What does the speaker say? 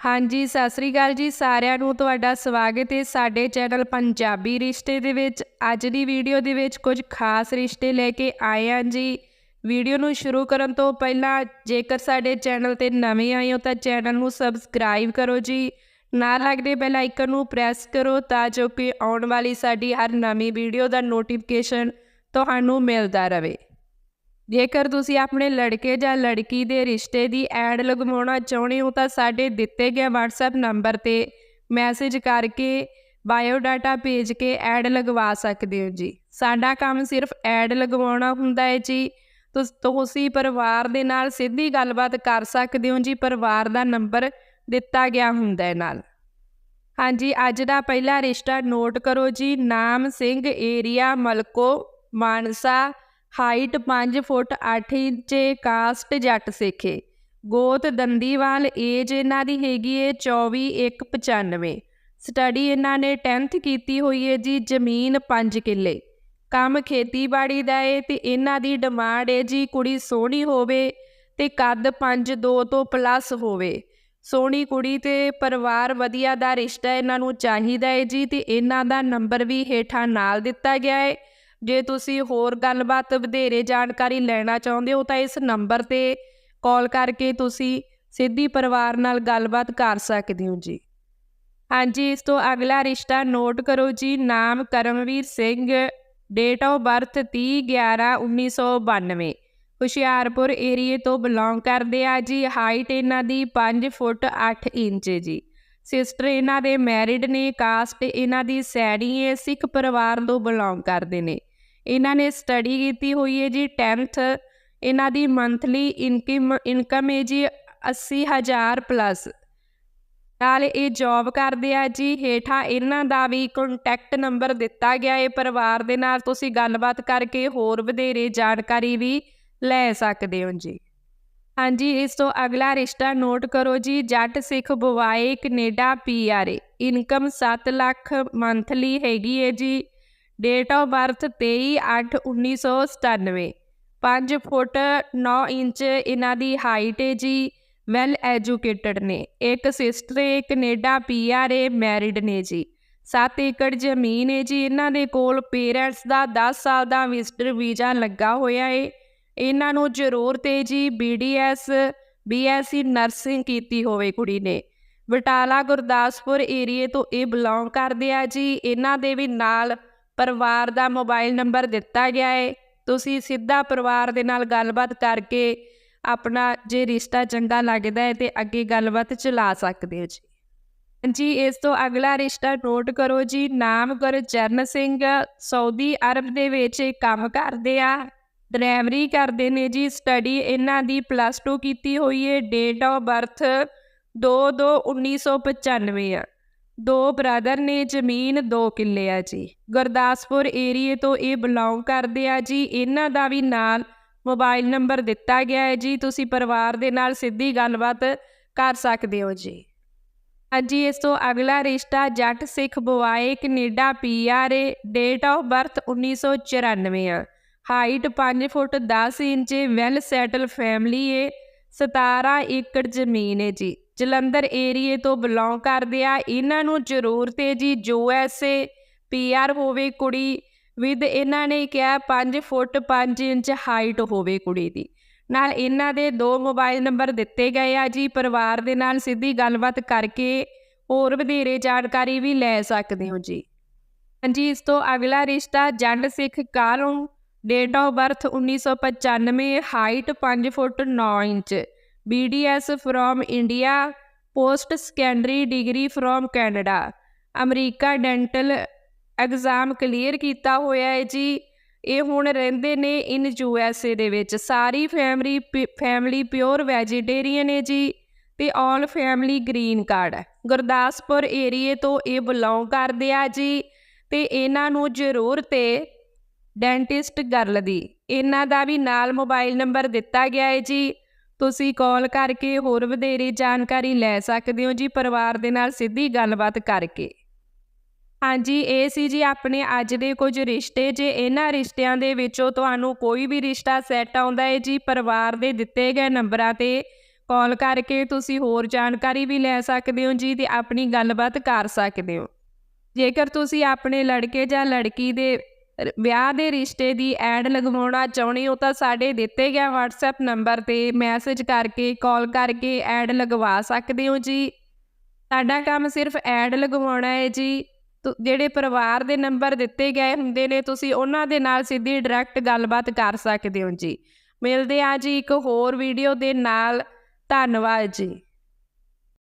ਹਾਂਜੀ, ਸਤਿ ਸ੍ਰੀ ਅਕਾਲ ਜੀ ਸਾਰਿਆਂ ਨੂੰ ਤੁਹਾਡਾ ਸਵਾਗਤ ਹੈ ਸਾਡੇ ਚੈਨਲ ਪੰਜਾਬੀ ਰਿਸ਼ਤੇ ਦੇ ਵਿੱਚ। ਅੱਜ ਦੀ ਵੀਡੀਓ ਦੇ ਵਿੱਚ ਕੁਝ ਖਾਸ ਰਿਸ਼ਤੇ ਲੈ ਕੇ ਆਏ ਹਾਂ ਜੀ। ਵੀਡੀਓ ਨੂੰ ਸ਼ੁਰੂ ਕਰਨ ਤੋਂ ਪਹਿਲਾਂ ਜੇਕਰ ਸਾਡੇ ਚੈਨਲ ਤੇ ਨਵੇਂ ਆਏ ਹੋ ਤਾਂ ਚੈਨਲ ਨੂੰ ਸਬਸਕ੍ਰਾਈਬ ਕਰੋ ਜੀ। ਨਾਲ ਲੱਗਦੇ ਬੈਲ ਆਈਕਨ ਨੂੰ ਪ੍ਰੈਸ ਕਰੋ ਤਾਂ ਜੋ ਕਿ ਆਉਣ ਵਾਲੀ ਸਾਡੀ ਹਰ ਨਵੀਂ ਵੀਡੀਓ ਦਾ ਨੋਟੀਫਿਕੇਸ਼ਨ ਤੁਹਾਨੂੰ ਮਿਲਦਾ ਰਹੇ। ਜੇਕਰ ਤੁਸੀਂ ਆਪਣੇ ਲੜਕੇ ਜਾਂ ਲੜਕੀ ਦੇ ਰਿਸ਼ਤੇ ਦੀ ਐਡ ਲਗਵਾਉਣਾ ਚਾਹੁੰਦੇ ਹੋ, ਤਾਂ ਸਾਡੇ ਦਿੱਤੇ ਗਏ WhatsApp ਨੰਬਰ ਤੇ ਮੈਸੇਜ ਕਰਕੇ ਬਾਇਓ ਡਾਟਾ ਭੇਜ ਕੇ ਐਡ ਲਗਵਾ ਸਕਦੇ ਹੋ ਜੀ। ਸਾਡਾ ਕੰਮ ਸਿਰਫ ਐਡ ਲਗਵਾਉਣਾ ਹੁੰਦਾ ਹੈ ਜੀ। ਤੁਸੀਂ ਪਰਿਵਾਰ ਦੇ ਨਾਲ ਸਿੱਧੀ ਗੱਲਬਾਤ ਕਰ ਸਕਦੇ ਹੋ ਜੀ, ਪਰਿਵਾਰ ਦਾ ਨੰਬਰ ਦਿੱਤਾ ਗਿਆ ਹੁੰਦਾ ਹੈ ਨਾਲ। ਹਾਂਜੀ, ਅੱਜ ਦਾ ਪਹਿਲਾ ਰਿਸ਼ਤਾ ਨੋਟ ਕਰੋ ਜੀ। ਨਾਮ Singh, area, Malko, Mansa height 5 foot 8 inch, caste Jatt Sekhe. ਗੋਤ ਦੰਦੀਵਾਲ ਏਜ ਇਹਨਾਂ ਦੀ ਹੈਗੀ ਏ 24 195 ਸਟੱਡੀ ਇਹਨਾਂ ਨੇ 10th ਕੀਤੀ ਹੋਈ ਏ ਜੀ ਜ਼ਮੀਨ 5 ਕਿੱਲੇ। ਕੰਮ ਖੇਤੀਬਾੜੀ ਦਾ ਏ ਤੇ ਇਹਨਾਂ ਦੀ ਡਿਮਾਂਡ ਏ ਜੀ ਕੁੜੀ ਸੋਹਣੀ ਹੋਵੇ ਤੇ ਕੱਦ 5 2 ਤੋਂ ਪਲੱਸ ਹੋਵੇ। ਸੋਹਣੀ ਕੁੜੀ ਤੇ ਪਰਿਵਾਰ ਵਧੀਆ ਦਾ ਰਿਸ਼ਤਾ ਇਹਨਾਂ ਨੂੰ ਚਾਹੀਦਾ ਏ ਜੀ ਤੇ ਇਹਨਾਂ ਦਾ ਨੰਬਰ ਵੀ ਹੇਠਾਂ ਨਾਲ ਦਿੱਤਾ ਗਿਆ ਏ। ਜੇ ਤੁਸੀਂ ਹੋਰ ਗੱਲਬਾਤ ਵਧੇਰੇ ਜਾਣਕਾਰੀ ਲੈਣਾ ਚਾਹੁੰਦੇ ਹੋ ਤਾਂ ਇਸ ਨੰਬਰ ਤੇ ਕਾਲ ਕਰਕੇ ਤੁਸੀਂ ਸਿੱਧੀ ਪਰਿਵਾਰ ਨਾਲ ਗੱਲਬਾਤ ਕਰ ਸਕਦੇ ਹੋ ਜੀ। ਹਾਂਜੀ, ਇਸ ਤੋਂ ਅਗਲਾ ਰਿਸ਼ਤਾ ਨੋਟ ਕਰੋ ਜੀ, ਨਾਮ Karamvir Singh date of birth 30 11 1992 Hoshiarpur ਏਰੀਏ ਤੋਂ ਬਿਲੋਂਗ ਕਰਦੇ ਆ ਜੀ ਹਾਈਟ ਇਹਨਾਂ ਦੀ 5 ਫੁੱਟ 8 ਇੰਚ ਜੀ। ਸਿਸਟਰ ਇਹਨਾਂ ਦੇ ਮੈਰਿਡ ਨੇ ਕਾਸਟ ਇਹਨਾਂ ਦੀ ਸੈਣੀ ਹੈ, ਸਿੱਖ ਪਰਿਵਾਰ ਤੋਂ ਬਿਲੋਂਗ ਕਰਦੇ ਨੇ। ਇਹਨਾਂ ਨੇ ਸਟੱਡੀ ਕੀਤੀ ਹੋਈ ਹੈ ਜੀ 10th ਇਹਨਾਂ ਦੀ ਮੰਥਲੀ ਇਨਕਮ ਇਨਕਮ ਹੈ ਜੀ 80000 ਪਲੱਸ ਨਾਲ ਇਹ ਜੌਬ ਕਰਦੇ ਆ ਜੀ, ਹੇਠਾਂ ਇਹਨਾਂ ਦਾ ਵੀ ਕੰਟੈਕਟ ਨੰਬਰ ਦਿੱਤਾ ਗਿਆ ਹੈ, ਪਰਿਵਾਰ ਦੇ ਨਾਲ ਤੁਸੀਂ ਗੱਲਬਾਤ ਕਰਕੇ ਹੋਰ ਵਧੇਰੇ ਜਾਣਕਾਰੀ ਵੀ ਲੈ ਸਕਦੇ ਹੋ ਜੀ। ਹਾਂਜੀ, ਇਸ ਤੋਂ ਅਗਲਾ ਰਿਸ਼ਤਾ ਨੋਟ ਕਰੋ ਜੀ, ਜੱਟ ਸਿੱਖ ਬਵਾਏ ਕੈਨੇਡਾ ਪੀਆਰਏ ਇਨਕਮ 7 ਲੱਖ ਮੰਥਲੀ ਹੈਗੀ ਹੈ ਜੀ। Date of birth 23/8/1997 5 foot 9 inch ਇਹਨਾਂ ਦੀ ਹਾਈਟ ਹੈ ਜੀ ਵੈਲ ਐਜੂਕੇਟਡ ਨੇ। ਇੱਕ ਸਿਸਟਰ ਹੈ ਕੈਨੇਡਾ ਪੀਆਰਏ ਮੈਰਿਡ ਨੇ ਜੀ। 7 ਏਕੜ ਜ਼ਮੀਨ ਹੈ ਜੀ ਇਹਨਾਂ ਦੇ ਕੋਲ। ਪੇਰੈਂਟਸ ਦਾ 10 ਸਾਲ ਦਾ ਵਿਜ਼ਟਰ ਵੀਜ਼ਾ ਲੱਗਾ ਹੋਇਆ ਹੈ ਇਹਨਾਂ ਨੂੰ ਜ਼ਰੂਰਤ ਹੈ ਜੀ ਬੀਡੀਐਸ ਬੀਐਸਸੀ ਨਰਸਿੰਗ ਕੀਤੀ ਹੋਵੇ ਕੁੜੀ ਨੇ। ਬਟਾਲਾ ਗੁਰਦਾਸਪੁਰ ਏਰੀਏ ਤੋਂ ਇਹ ਬਿਲੋਂਗ ਕਰਦੇ ਆ ਜੀ। ਇਹਨਾਂ ਦੇ ਵੀ ਨਾਲ ਪਰਿਵਾਰ ਦਾ ਮੋਬਾਈਲ ਨੰਬਰ ਦਿੱਤਾ ਗਿਆ ਹੈ ਤੁਸੀਂ ਸਿੱਧਾ ਪਰਿਵਾਰ ਦੇ ਨਾਲ ਗੱਲਬਾਤ ਕਰਕੇ ਆਪਣਾ ਜੇ ਰਿਸ਼ਤਾ ਚੰਗਾ ਲੱਗਦਾ ਹੈ ਤੇ ਅੱਗੇ ਗੱਲਬਾਤ ਚਲਾ ਸਕਦੇ ਹੋ ਜੀ। ਜੀ, ਇਸ ਤੋਂ ਅਗਲਾ ਰਿਸ਼ਤਾ ਨੋਟ ਕਰੋ ਜੀ। ਨਾਮ ਗੁਰਚਰਨ ਸਿੰਘ, ਸਾਊਦੀ ਅਰਬ ਦੇ ਵਿੱਚ ਕੰਮ ਕਰਦੇ ਆ। ਡਰਾਈਵਰੀ ਕਰਦੇ ਨੇ ਜੀ। ਸਟੱਡੀ ਇਹਨਾਂ ਦੀ ਪਲੱਸ 2 ਕੀਤੀ ਹੋਈ ਹੈ ਡੇਟ ਆਫ ਬਰਥ 2/2/1995 ਆ। ਦੋ ਬ੍ਰਦਰ ਨੇ ਜ਼ਮੀਨ 2 ਕਿੱਲੇ ਆ ਜੀ। ਗੁਰਦਾਸਪੁਰ ਏਰੀਏ ਤੋਂ ਇਹ ਬਿਲੋਂਗ ਕਰਦੇ ਆ ਜੀ। ਇਹਨਾਂ ਦਾ ਵੀ ਨਾਲ ਮੋਬਾਈਲ ਨੰਬਰ ਦਿੱਤਾ ਗਿਆ ਹੈ ਜੀ। ਤੁਸੀਂ ਪਰਿਵਾਰ ਦੇ ਨਾਲ ਸਿੱਧੀ ਗੱਲਬਾਤ ਕਰ ਸਕਦੇ ਹੋ ਜੀ। ਹਾਂਜੀ, ਇਸ ਤੋਂ ਅਗਲਾ ਰਿਸ਼ਤਾ ਜੱਟ ਸਿੱਖ ਬਵਾਏ ਕੈਨੇਡਾ ਏ। ਡੇਟ ਆਫ ਬਰਥ 1994 ਆ। Height 5 foot 10 inch well settled family ਏ। 17 ਏਕੜ ਜ਼ਮੀਨ ਏ ਜੀ। ਜਲੰਧਰ ਏਰੀਏ ਤੋਂ ਬਿਲੋਂਗ ਕਰਦੇ ਆ। ਇਹਨਾਂ ਨੂੰ ਜ਼ਰੂਰਤ ਹੈ ਜੀ ਜੋ ਐਸੇ ਪੀਆਰ ਹੋਵੇ ਕੁੜੀ ਵਿਦ ਇਹਨਾਂ ਨੇ ਕਿਹਾ 5 ਫੁੱਟ 5 ਇੰਚ ਹਾਈਟ ਹੋਵੇ ਕੁੜੀ ਦੀ। ਨਾਲ ਇਹਨਾਂ ਦੇ ਦੋ ਮੋਬਾਈਲ ਨੰਬਰ ਦਿੱਤੇ ਗਏ ਆ ਜੀ। ਪਰਿਵਾਰ ਦੇ ਨਾਲ ਸਿੱਧੀ ਗੱਲਬਾਤ ਕਰਕੇ ਹੋਰ ਵਧੇਰੇ ਜਾਣਕਾਰੀ ਵੀ ਲੈ ਸਕਦੇ ਹੋ ਜੀ। ਹਾਂਜੀ, ਇਸ ਤੋਂ ਅਗਲਾ ਰਿਸ਼ਤਾ ਜੰਡ Sikh ਕਾਲੋਂ date of birth 1995 height 5 foot 9 inch. BDS from India post secondary degree from Canada America dental exam clear ਕੀਤਾ ਹੋਇਆ ਹੈ ਜੀ। ਇਹ ਹੁਣ ਰਹਿੰਦੇ ਨੇ ਇਨ ਯੂ ਐਸ ਏ ਦੇ ਵਿੱਚ। ਸਾਰੀ ਫੈਮਿਲੀ ਫੈਮਿਲੀ ਪਿਓਰ ਵੈਜੀਟੇਰੀਅਨ ਹੈ ਜੀ ਤੇ ਆਲ ਫੈਮਿਲੀ ਗ੍ਰੀਨ ਕਾਰਡ ਹੈ ਗੁਰਦਾਸਪੁਰ ਏਰੀਏ ਤੋਂ ਇਹ ਬਿਲੋਂਗ ਕਰਦੇ ਆ ਜੀ ਤੇ ਇਹਨਾਂ ਨੂੰ ਜ਼ਰੂਰ 'ਤੇ ਡੈਂਟਿਸਟ ਗਰਲ ਦੀ। ਇਹਨਾਂ ਦਾ ਵੀ ਨਾਲ ਮੋਬਾਈਲ ਨੰਬਰ ਦਿੱਤਾ ਗਿਆ ਹੈ ਜੀ। ਤੁਸੀਂ ਕਾਲ ਕਰਕੇ ਹੋਰ ਵਧੇਰੇ ਜਾਣਕਾਰੀ ਲੈ ਸਕਦੇ ਹੋ ਜੀ ਪਰਿਵਾਰ ਦੇ ਨਾਲ ਸਿੱਧੀ ਗੱਲਬਾਤ ਕਰਕੇ। ਹਾਂਜੀ, ਇਹ ਸੀ ਜੀ ਆਪਣੇ ਅੱਜ ਦੇ ਕੁਝ ਰਿਸ਼ਤੇ। ਜੇ ਇਹਨਾਂ ਰਿਸ਼ਤਿਆਂ ਦੇ ਵਿੱਚੋਂ ਤੁਹਾਨੂੰ ਕੋਈ ਵੀ ਰਿਸ਼ਤਾ ਸੈੱਟ ਆਉਂਦਾ ਹੈ ਜੀ, ਪਰਿਵਾਰ ਦੇ ਦਿੱਤੇ ਗਏ ਨੰਬਰਾਂ ਤੇ ਕਾਲ ਕਰਕੇ ਤੁਸੀਂ ਹੋਰ ਜਾਣਕਾਰੀ ਵੀ ਲੈ ਸਕਦੇ ਹੋ ਜੀ ਤੇ ਆਪਣੀ ਗੱਲਬਾਤ ਕਰ ਸਕਦੇ ਹੋ। ਜੇਕਰ ਤੁਸੀਂ ਆਪਣੇ ਲੜਕੇ ਜਾਂ ਲੜਕੀ ਦੇ ਵਿਆਹ ਦੇ ਰਿਸ਼ਤੇ ਦੀ ਐਡ ਲਗਵਾਉਣਾ ਚਾਹੁੰਦੇ ਹੋ ਤਾਂ ਸਾਡੇ ਦਿੱਤੇ ਗਏ WhatsApp ਨੰਬਰ ਤੇ ਮੈਸੇਜ ਕਰਕੇ ਕਾਲ ਕਰਕੇ ਐਡ ਲਗਵਾ ਸਕਦੇ ਹੋ ਜੀ? ਸਾਡਾ ਕੰਮ ਸਿਰਫ ਐਡ ਲਗਵਾਉਣਾ ਹੈ ਜੀ। ਤੁ- ਜਿਹੜੇ ਪਰਿਵਾਰ ਦੇ ਨੰਬਰ ਦਿੱਤੇ ਗਏ ਹੁੰਦੇ ਨੇ, ਤੁਸੀਂ ਉਹਨਾਂ ਦੇ ਨਾਲ ਸਿੱਧੀ ਡਾਇਰੈਕਟ ਗੱਲਬਾਤ ਕਰ ਸਕਦੇ ਹੋ ਜੀ। ਮਿਲਦੇ ਆ ਜੀ ਇੱਕ ਹੋਰ ਵੀਡੀਓ ਦੇ ਨਾਲ। ਧੰਨਵਾਦ ਜੀ।